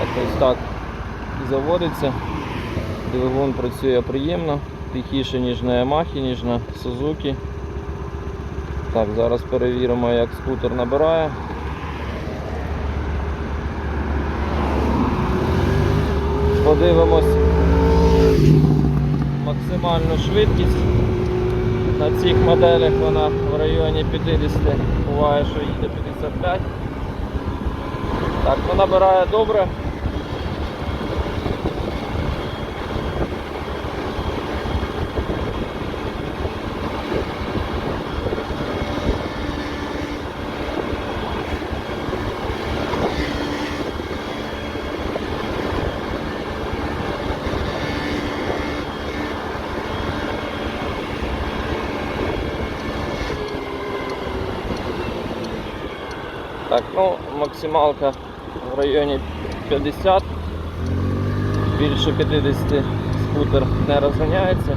Так, ось так заводиться. Двигун працює приємно, тихіше, ніж на Yamaha, ніж на Suzuki. Так, зараз перевіримо, як скутер набирає. Подивимось максимальну швидкість. На цих моделях вона в районі 50, буває, що їде 55. Так, ну набирає добре. Так, ну максималка в районі 50. Більше 50 скутер не розганяється.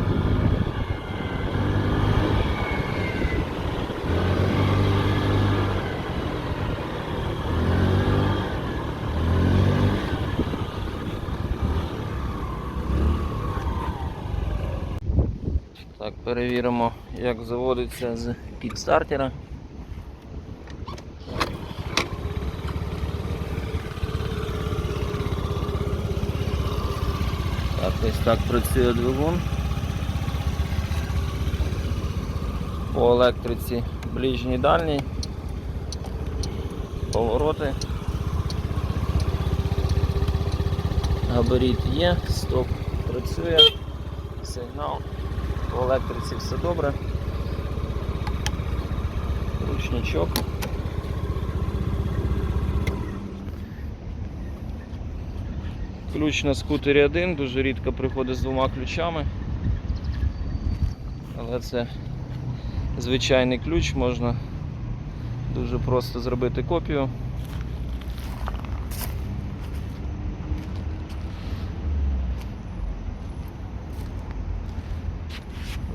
Так, перевіримо, як заводиться з кікстартера. Так, ось так працює двигун. По електриці ближній дальній. Повороти. Габарит є, стоп працює, сигнал. По електриці все добре. Ручничок. Ключ на скутері один, дуже рідко приходить з двома ключами. Але це звичайний ключ, можна дуже просто зробити копію.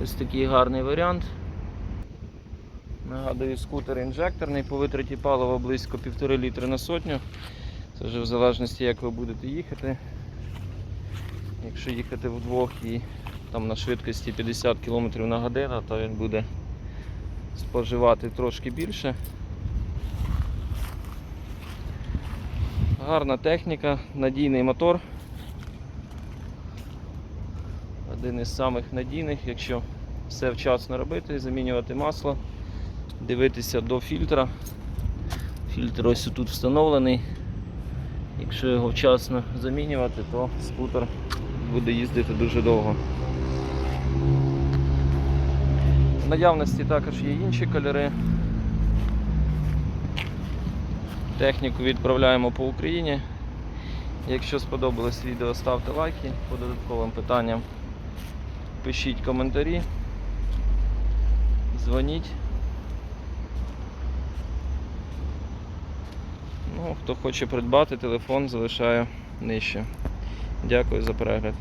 Ось такий гарний варіант. Нагадую, скутер інжекторний по витраті палива близько 1,5 літри на сотню. Це вже в залежності як ви будете їхати. Якщо їхати вдвох і там на швидкості 50 км на годину, то він буде споживати трошки більше. Гарна техніка, надійний мотор. Один із самих надійних, якщо все вчасно робити, замінювати масло, дивитися до фільтра. Фільтр ось тут встановлений. Якщо його вчасно замінювати, то скутер буде їздити дуже довго. В наявності також є інші кольори. Техніку відправляємо по Україні. Якщо сподобалось відео, ставте лайки по додатковим питанням. Пишіть коментарі, дзвоніть. Ну, хто хоче придбати телефон, залишаю нижче. Дякую за перегляд.